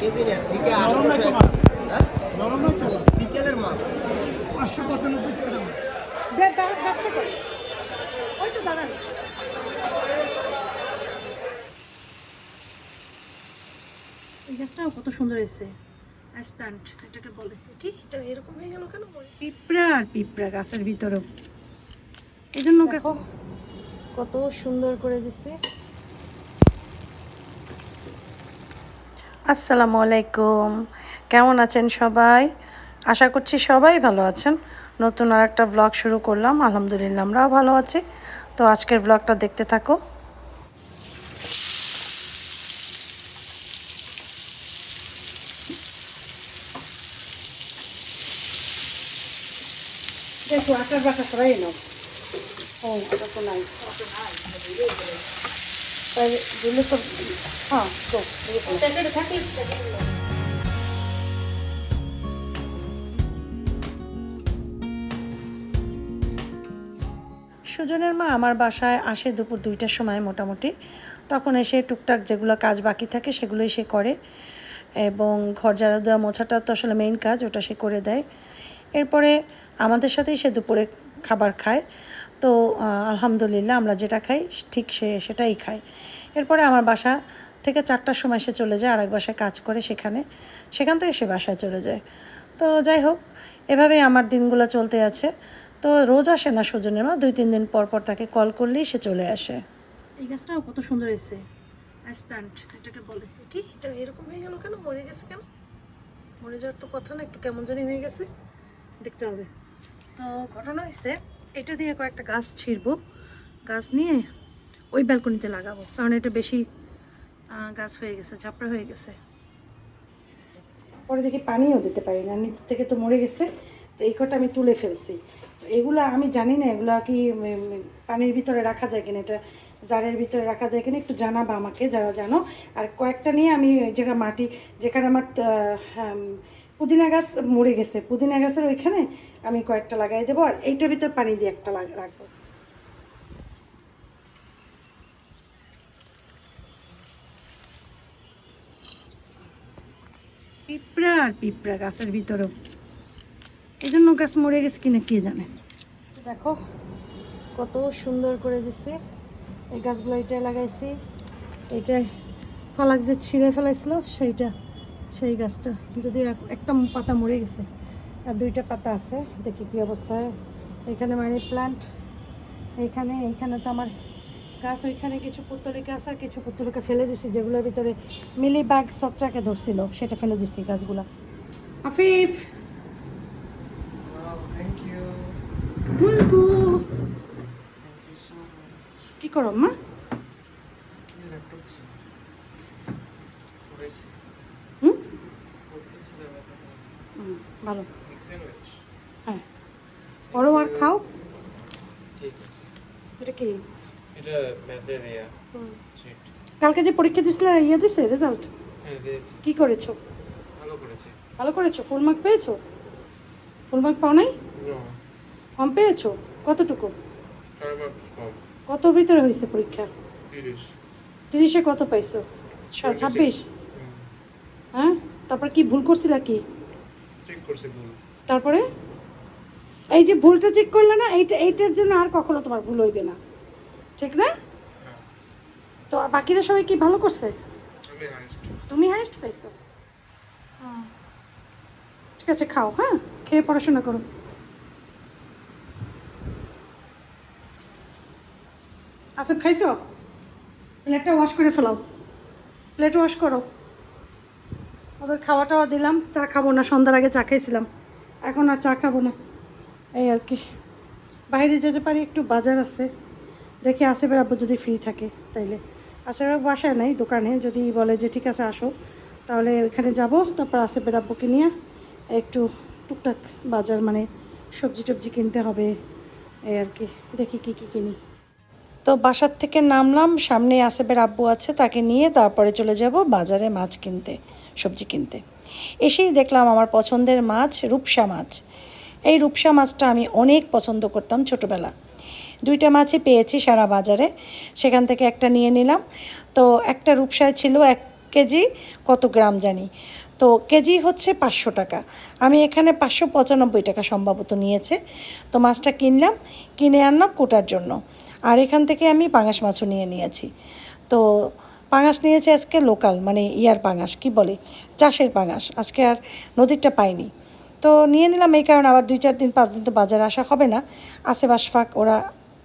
KG নেন? হ্যাঁ? বিকেলের মাছ। পাঁচশো পঁচানব্বই টাকা ওই তো দাঁড়ান। এই গাছটাও কত সুন্দর হয়েছে। আইস প্লান্ট এটাকে বলে। কি? এটা এরকম হয়ে গেল কেন? পিঁপড়া আর পিঁপড়া গাছের ভিতরেও। এই জন্য কত সুন্দর করে দিছে। আসসালামু আলাইকুম। কেমন আছেন সবাই? আশা করছি সবাই ভালো আছেন। নতুন আর একটা ব্লগ শুরু করলাম। আলহামদুলিল্লাহ, আমরাও ভালো আছি। তো আজকের ব্লগটা দেখতে থাকো। দেখো আটার বাটা সরাই নাও। ও নাই। তাই দিলে তো হ্যাঁ তো। সুজনের মা আমার বাসায় আসে দুপুর দুইটার সময় মোটামুটি। তখন এসে টুকটাক যেগুলো কাজ বাকি থাকে সেগুলোই সে করে। এবং ঘর ঝাড়া দেওয়া মোছাটা তো আসলে মেইন কাজ ওটা সে করে দেয়। এরপরে আমাদের সাথেই সে দুপুরে খাবার খায়। তো আলহামদুলিল্লাহ আমরা যেটা খাই, ঠিক সে, সেটাই খায়। এরপরে আমার বাসা থেকে চারটার সময় সে চলে যায়, আরেক বাসায় কাজ করে সেখানে। সেখান থেকে সে বাসায় চলে যায়। তো, যাই হোক, এভাবেই আমার দিনগুলো চলতে আছে। তো, রোজ আসে না সুজনের মা, দুই, তিন দিন পর পর তাকে কল করলেই সে চলে আসে। এই গাছটাও কত সুন্দর হয়েছে। আইস প্লান্ট এটাকে বলে। কি? এটা এরকম হয়ে গেল কেন? মরে গেছে কেন? মরে যাওয়ার তো কথা না, একটু কেমন জানি হয়ে গেছে। দেখতে হবে। তো ঘটনা হয়েছে এটা দিয়ে কয়েকটা গাছ ছিঁড়বো। গাছ নিয়ে ওই ব্যালকনিতে লাগাবো কারণ এটা বেশি গাছ হয়ে গেছে ঝাপড়া হয়ে গেছে। পরে দেখি পানিও দিতে পারি না নিচ থেকে তো মরে গেছে তো এই কটা আমি তুলে ফেলছি। তো এগুলা আমি জানি না এগুলা কি পানির ভিতরে রাখা যায় কিনা এটা জারের ভিতরে রাখা যায় কিনা একটু জানাবা আমাকে যারা জানো। আর কয়েকটা নিয়ে আমি যেখানে মাটি যেখানে আমার হ্যাম, পুদিনা গাছ মরে গেছে। পুদিনা গাছের ওইখানে আমি কয়েকটা লাগাই দেবো আর এইটার ভিতর পানি দিয়ে একটা রাখব। পিঁপড়া আর পিঁপড়া গাছের ভিতরেও। এই জন্য গাছ মরে গেছে কিনা কে জানে? দেখো, কত সুন্দর করে দিছে। এই গাছগুলো এটাই লাগাইছি। এইটাই ফলাক যে ছিঁড়ে ফেলাইছিল, সেইটা সেই গাছটা। যদি এক- একটা পাতা মরে গেছে আর দুইটা পাতা আছে দেখি কি অবস্থা। হয় এখানে মানি প্লান্ট এইখানে এইখানে তো আমার গাছ ওইখানে কিছু পুত্তলিকা গাছ আর কিছু পুত্তলিকা ফেলে দিছি যেগুলোর ভিতরে মিলি বাগ সবটাকে ধরছিল সেটা ফেলে দিছি গাছগুলা। আফিফ কি করো মা ল্যাপটপ ছিল করেছি হুম করতেছিলাম এখন হুম, ভালো। হ্যাঁ। পরো আর খাও। ঠিক আছে। এটা কি? এটা ম্যাথের ইয়া কালকে যে পরীক্ষা দিছিলে ইয়ে দিছে রেজাল্ট হ্যাঁ দিয়েছি। কি করেছ? ভালো করেছি। ভালো করেছ? ফুল মার্ক পেয়েছ? ফুল মার্ক পাও নাই? নো কম পেয়েছ? কতটুকু? কত ভিতরে হয়েছে পরীক্ষা? তিরিশ। তিরিশে কত পাইছো? ছাব্বিশ? হ্যাঁ? তারপর কি ভুল করছিলা কি? চেক করছি ভুল। তারপরে? এই যে ভুলটা চেক করলে না এইটা এইটার জন্য আর কখনো তোমার ভুল হইবে না। ঠিক না? হ্যাঁ। তো বাকিরা সবাই কি ভালো করছে? তুমি হাইস্ট পাইছো? হুম। ঠিক আছে খাও হ্যাঁ? খেয়ে পড়াশোনা করো। আসিফ খাইছো? প্লেটটা ওয়াশ করে ফেলাও। প্লেট ওয়াশ করো। ওদের খাওয়া টাওয়া দিলাম, চা খাব না, সন্ধ্যার আগে চা খাইছিলাম এখন আর চা খাব না। এই আর কি। বাইরে যেতে পারি, একটু বাজার আছে। দেখি আসিফের আব্বু যদি ফ্রি থাকে তাইলে। আসিফের আব্বু বাসায় নাই, দোকানে। যদি বলে যে ঠিক আছে, আসো। তাহলে ওইখানে যাব, তারপর আসিফের আব্বুকে নিয়ে একটু টুকটাক বাজার মানে সবজি টবজি কিনতে হবে। এই আর কি। দেখি কি কি কিনি। তো বাসার থেকে নামলাম, সামনে আসেবের আব্বু আছে, তাকে নিয়ে তারপরে চলে যাব বাজারে মাছ কিনতে, সবজি কিনতে। এসেই দেখলাম আমার পছন্দের মাছ রূপসা মাছ। এই রূপসা মাছটা আমি অনেক পছন্দ করতাম ছোটোবেলা। দুইটা মাছই পেয়েছি সারা বাজারে, সেখান থেকে একটা নিয়ে নিলাম। তো একটা রূপসায় ছিল এক কেজি, কত গ্রাম জানি। তো কেজি হচ্ছে পাঁচশো টাকা। আমি এখানে পাঁচশো পঁচানব্বই টাকা সম্ভবত নিয়েছে। তো মাছটা কিনলাম, কিনে আনলাম কোটার জন্য। আর এখান থেকে আমি পাঙাশ মাছও নিয়ে নিয়েছি। তো পাঙাশ নিয়েছে আজকে লোকাল মানে ইয়ার পাঙাশ, কি বলে? চাষের পাঙাশ। আজকে আর নদীরটা পাইনি। তো নিয়ে নিলাম এই কারণে আবার দুই চার দিন, পাঁচ দিন তো বাজারে আসা হবে না। আসে বাসফাক ওরা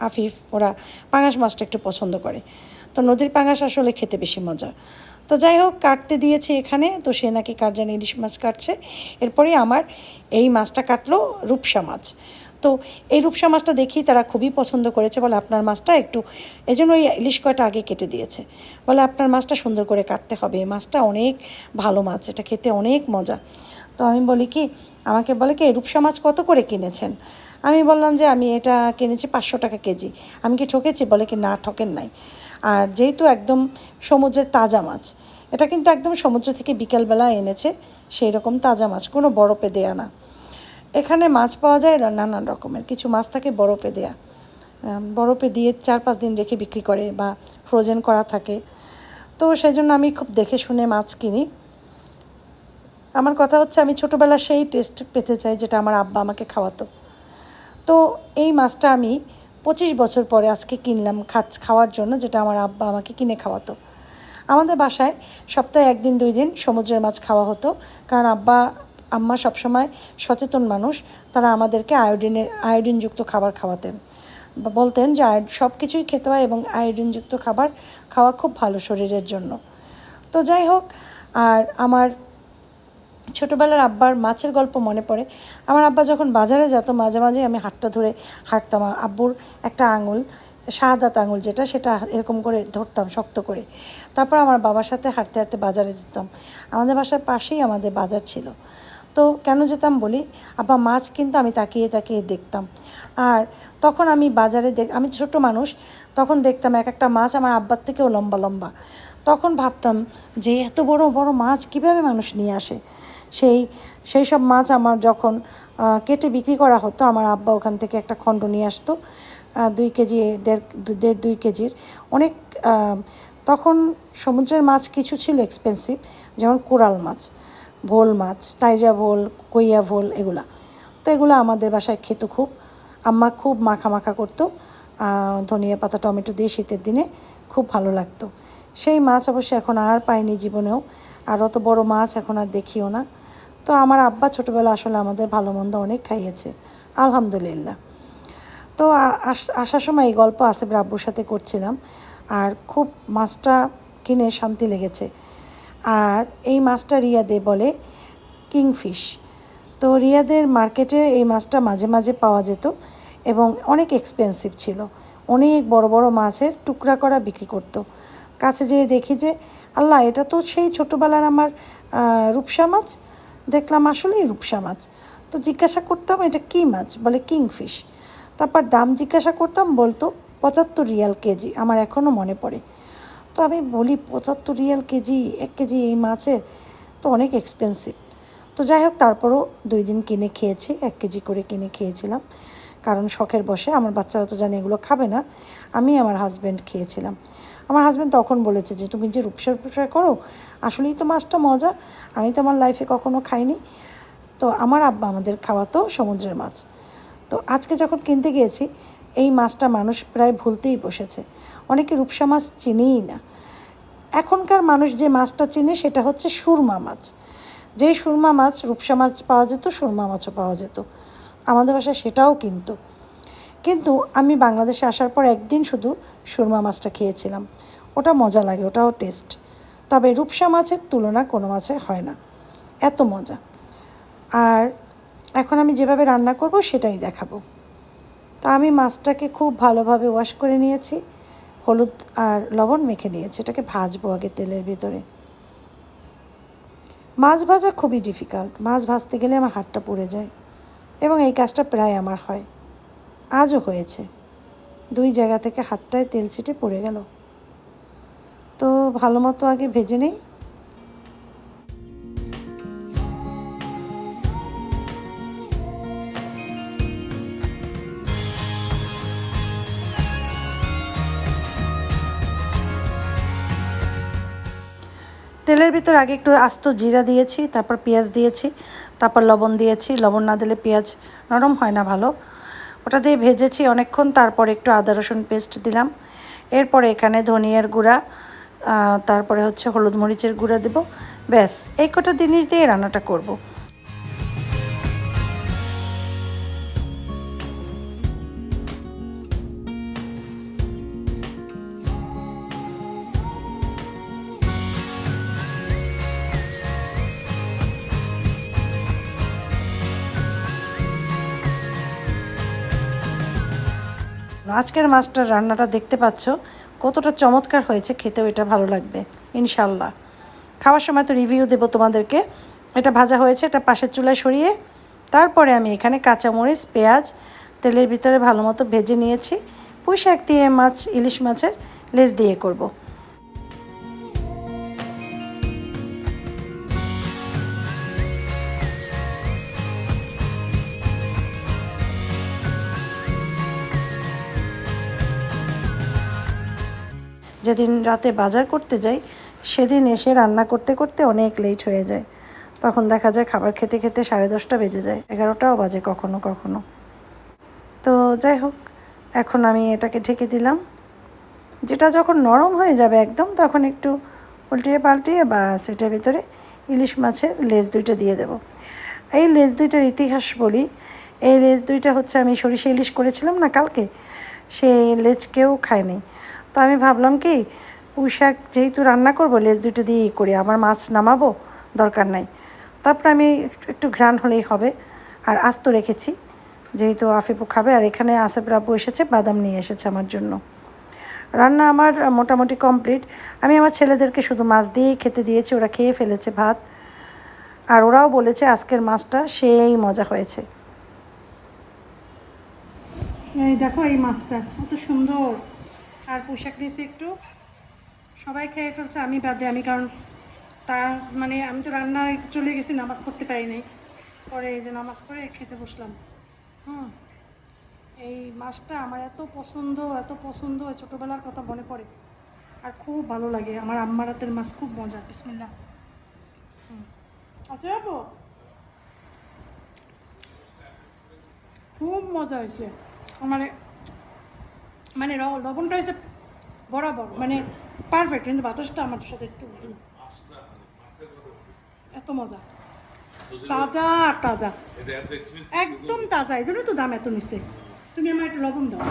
আফিফ, ওরা পাঙাশ মাছটা একটু পছন্দ করে। তো নদীর পাঙাশ আসলে খেতে বেশি মজা। তো যাই হোক, কাটতে দিয়েছে এখানে। তো সে নাকি কার জানি ইলিশ মাছ কাটছে। এরপরে আমার এই মাছটা কাটলো রূপসা মাছ। তো এই রূপসা মাছটা দেখি তারা খুবই পছন্দ করেছে বলে আপনার মাছটা একটু এই জন্য ওই ইলিশ কয়টা আগে কেটে দিয়েছে। বলে আপনার মাছটা সুন্দর করে কাটতে হবে, এই মাছটা অনেক ভালো মাছ, এটা খেতে অনেক মজা। তো আমি বলি কি, আমাকে বলে কি রূপসা মাছ কত করে কিনেছেন? আমি বললাম যে আমি এটা কিনেছি পাঁচশো টাকা কেজি। আমি কি ঠকেছি? বলে কি, না, ঠকেন নাই। আর যেহেতু একদম সমুদ্রের তাজা মাছ, এটা কিন্তু একদম সমুদ্র থেকে বিকালবেলা এনেছে সেই রকম তাজা মাছ, কোনো বরফে দেয়া না। এখানে মাছ পাওয়া যায় নানান রকমের। কিছু মাছ থাকে বরফে দেয়া। বরফে দিয়ে চার পাঁচ দিন রেখে বিক্রি করে বা ফ্রোজেন করা থাকে। তো সেই জন্য আমি খুব দেখে শুনে মাছ কিনি। আমার কথা হচ্ছে আমি ছোটোবেলা সেই টেস্ট পেতে চাই যেটা আমার আব্বা আমাকে খাওয়াতো। তো এই মাছটা আমি পঁচিশ বছর পরে আজকে কিনলাম খাচ খাওয়ার জন্য যেটা আমার আব্বা আমাকে কিনে খাওয়াতো। আমাদের বাসায় সপ্তাহে একদিন দুই দিন সমুদ্রের মাছ খাওয়া হতো। কারণ আব্বা আম্মা সবসময় সচেতন মানুষ, তারা আমাদেরকে আয়োডিনের আয়োডিনযুক্ত খাবার খাওয়াতেন। বলতেন যে সব কিছুই খেতে হয় এবং আয়োডিনযুক্ত খাবার খাওয়া খুব ভালো শরীরের জন্য। তো যাই হোক, আর আমার ছোটোবেলার আব্বার মাছের গল্প মনে পড়ে। আমার আব্বা যখন বাজারে যেত, মাঝে মাঝে আমি হাতটা ধরে হাঁটতাম। আব্বুর একটা আঙুল শাহাদাত আঙুল যেটা, সেটা এরকম করে ধরতাম শক্ত করে। তারপর আমার বাবার সাথে হাঁটতে হাঁটতে বাজারে যেতাম। আমাদের বাসার পাশেই আমাদের বাজার ছিল। তো কেন যেতাম বলি, আব্বা, মাছ কিন্তু আমি তাকিয়ে তাকিয়ে দেখতাম। আর তখন আমি বাজারে দেখ, আমি ছোট মানুষ, তখন দেখতাম এক একটা মাছ আমার আব্বার থেকেও লম্বা লম্বা। তখন ভাবতাম যে, এত বড় বড় মাছ কীভাবে মানুষ নিয়ে আসে? সেই সেই সব মাছ আমার যখন কেটে বিক্রি করা হতো, আমার আব্বা ওখান থেকে একটা খণ্ড নিয়ে আসতো দুই কেজি, দেড় দেড়, দুই কেজির। অনেক তখন সমুদ্রের মাছ কিছু ছিল এক্সপেন্সিভ যেমন কোরাল মাছ। ভোল মাছ, তাইরা ভোল, কইয়া ভোল, এগুলা। তো এগুলো আমাদের বাসায় খেত খুব। আম্মা খুব মাখা মাখা করতো ধনিয়া পাতা, টমেটো দিয়ে শীতের দিনে খুব ভালো লাগতো। সেই মাছ অবশ্য এখন আর পাইনি জীবনেও। আর অত বড় মাছ এখন আর দেখিও না। তো আমার আব্বা ছোটোবেলা আসলে আমাদের ভালো মন্দ অনেক খাইয়েছে। আলহামদুলিল্লাহ। তো আস- আসার সময় এই গল্প আসিফ আব্বুর সাথে করছিলাম। আর খুব মাছটা কিনে শান্তি লেগেছে। আর এই মাছটা রিয়াদে বলে কিংফিশ। তো রিয়াদের মার্কেটে এই মাছটা মাঝে মাঝে পাওয়া যেত এবং অনেক এক্সপেন্সিভ ছিল। অনেক বড় বড় মাছের টুকরা করা বিক্রি করতো। কাছে যেয়ে দেখি যে, আল্লাহ, এটা তো সেই ছোটোবেলার আমার রূপসা মাছ। দেখলাম আসলেই রূপসা মাছ। তো জিজ্ঞাসা করতাম, এটা কী মাছ? বলে, কিংফিশ। তারপর দাম জিজ্ঞাসা করতাম, বলতো, পঁচাত্তর রিয়াল কেজি। আমার এখনও মনে পড়ে। তো আমি বলি পঁচাত্তর রিয়াল কেজি, এক কেজি এই মাছের তো অনেক এক্সপেন্সিভ তো যাই হোক, তারপরও দুই দিন কিনে খেয়েছি, এক কেজি করে কিনে খেয়েছিলাম। কারণ শখের বসে আমার বাচ্চারা তো জানে এগুলো খাবে না, আমি আমার হাজব্যান্ড খেয়েছিলাম। আমার হাজব্যান্ড তখন বলেছে যে, তুমি যে রূপসার রূপসা করো, আসলেই তো মাছটা মজা। আমি তো আমার লাইফে কখনো খাইনি। তো আমার আব্বা আমাদের খাওয়াতো সমুদ্রের মাছ। তো আজকে যখন কিনতে গিয়েছি, এই মাছটা মানুষ প্রায় ভুলতেই বসেছে। অনেকে রূপসা মাছ চিনেই না। এখনকার মানুষ যে মাছটা চেনে সেটা হচ্ছে সুরমা মাছ। যেই সুরমা মাছ, রূপসা মাছ পাওয়া যেত, সুরমা মাছও পাওয়া যেত। আমাদের বাসায় সেটাও কিন্তু। কিন্তু আমি বাংলাদেশে আসার পর একদিন শুধু সুরমা মাছটা খেয়েছিলাম। ওটা মজা লাগে, ওটাও টেস্ট। তবে রূপসা মাছের তুলনা কোনো মাছে হয় না। এত মজা। আর এখন আমি যেভাবে রান্না করব সেটাই দেখাবো। তো আমি মাছটাকে খুব ভালোভাবে ওয়াশ করে নিয়েছি। হলুদ আর লবণ মেখে নিয়েছে এটাকে ভাজবো আগে তেলের ভেতরে। মাছ ভাজা খুবই ডিফিকাল্ট মাছ ভাজতে গেলে আমার হাতটা পুড়ে যায় এবং এই কাজটা প্রায় আমার হয়। আজও হয়েছে। দুই জায়গা থেকে হাতটায় তেল ছিটে পড়ে গেল। তো ভালো মতো আগে ভেজে নেই। তেলের ভিতর আগে একটু আস্ত জিরা দিয়েছি, তারপর পেঁয়াজ দিয়েছি, তারপর লবণ দিয়েছি। লবণ না দিলে পেঁয়াজ নরম হয় না ভালো। ওটা দিয়ে ভেজেছি অনেকক্ষণ, তারপর একটু আদা, রসুন পেস্ট দিলাম। এরপরে এখানে ধনিয়ার গুঁড়া তারপরে হচ্ছে হলুদ মরিচের গুঁড়া দেব। ব্যাস, এই কটা জিনিস দিয়ে রান্নাটা করব। আজকের মাছটার রান্নাটা দেখতে পাচ্ছ, কতটা চমৎকার হয়েছে, খেতেও এটা ভালো লাগবে ইনশাল্লাহ খাওয়ার সময় তো রিভিউ দেবো তোমাদেরকে। এটা ভাজা হয়েছে, এটা পাশের চুলায় সরিয়ে, তারপরে আমি এখানে কাঁচামরিচ, পেঁয়াজ, তেলের ভিতরে ভালো মতো ভেজে নিয়েছি। পুঁই শাক দিয়ে মাছ, ইলিশ মাছের লেজ দিয়ে করব। যেদিন রাতে বাজার করতে যাই, সেদিন এসে রান্না করতে করতে অনেক লেট হয়ে যায়। তখন দেখা যায় খাবার খেতে খেতে সাড়ে দশটা বেজে যায়, এগারোটাও বাজে কখনো কখনো। তো যাই হোক, এখন আমি এটাকে ঢেকে দিলাম। যেটা যখন নরম হয়ে যাবে একদম, তখন একটু উল্টিয়ে পাল্টিয়ে বা সেটার ভিতরে ইলিশ মাছের লেজ দুইটা দিয়ে দেব। এই লেজ দুইটার ইতিহাস বলি, এই লেজ দুইটা হচ্ছে আমি সরিষা ইলিশ করেছিলাম না কালকে, সেই লেজ কেউ খায়নি। তো আমি ভাবলাম কি পুঁই শাক যেহেতু রান্না করব, লেজ দুইটা দিয়েই করি আমার মাছ নামাবো, দরকার নাই। তারপর আমি একটু ঘ্রাণ হলেই হবে, আর আস্ত রেখেছি, যেহেতু আফিপু খাবে, আর এখানে আসেফ রাব্বু এসেছে, বাদাম নিয়ে এসেছে আমার জন্য। রান্না আমার মোটামুটি কমপ্লিট। আমি আমার ছেলেদেরকে শুধু মাছ দিয়েই খেতে দিয়েছি, ওরা খেয়ে ফেলেছে ভাত। আর ওরাও বলেছে আজকের মাছটা সেই মজা হয়েছে। এই দেখো এই মাছটা, কত সুন্দর। আর পোশাক নিয়েছি একটু। সবাই খেয়ে ফেলছে, আমি বাদে আমি, কারণ তা মানে আমি তো রান্না চলে গেছি, নামাজ পড়তে পারি নাই। পরে এই যে নামাজ পড়ে খেতে বসলাম। হুম, এই মাছটা আমার এত পছন্দ এত পছন্দ ছোটোবেলার কথা মনে পড়ে। আর খুব ভালো লাগে, আমার আম্মার হাতের মাছ খুব মজা বিসমিল্লা আছে আপু খুব মজা হয়েছে। আমার মানে লবণটা হয়েছে বরাবর মানে পারফেক্ট কিন্তু বাতাসটা আমার সাথে একটু এত মজা। তাজা আর তাজা। একদম তাজা এই জন্য তো দাম এত নিচ্ছে তুমি আমার একটু লবণ দাও।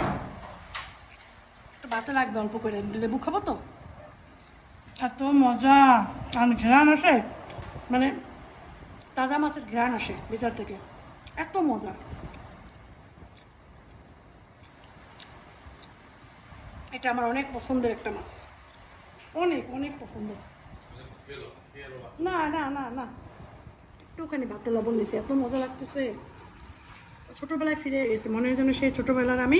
একটু বাতে লাগবে অল্প করে লেবু খাব তো? এত মজা। আর ঘ্রাণ আসে মানে তাজা মাছের ঘ্রাণ আসে ভিতর থেকে। এত মজা। এটা আমার অনেক পছন্দের একটা মাছ। অনেক অনেক পছন্দ না না না না। একটুখানি ভাতে লবণ দিয়েছি এত মজা লাগতেছে। ছোটোবেলায় ফিরে গেছে, মনে হয় যেন সেই ছোটোবেলার আমি,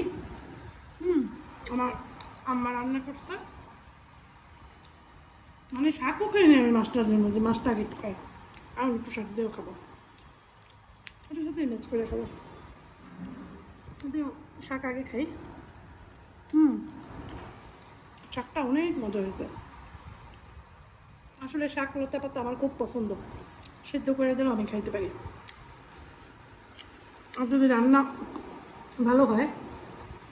হুম, আমার আম্মা রান্না করছে। মানে শাকও খাই না আমি মাছটার জন্য, যে মাছটা আগে খাই। আর একটু শাক দিয়েও খাব। ওটার সাথে ম্যাচ করে খাব। শাক আগে খাই। হুম। শাকটা অনেক মজা হয়েছে। আসলে শাক লতা পাতা আমার খুব পছন্দ। সেদ্ধ করে দিলে আমি খাইতে পারি। আর যদি রান্না ভালো হয়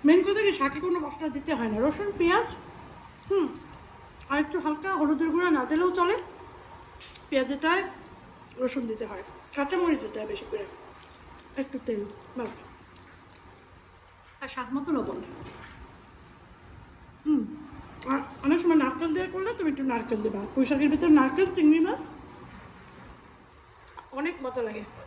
মেন কথা কি, শাকে কোনো মশলা দিতে হয় না। রসুন, পেঁয়াজ, হুম, আর একটু হালকা হলুদের গুঁড়া না দিলেও চলে। পেঁয়াজেটায় রসুন দিতে হয়, কাঁচামরিচ দিতে হয় বেশি করে। একটু তেল বাস আর স্বাদ মতো লবণ। হুম। আর অনেক সময় নারকেল দিয়ে করলে তুমি একটু নারকেল দেবা। পুঁই ভিতরে নারকেল, চিংড়ি মাছ, অনেক মজা লাগে।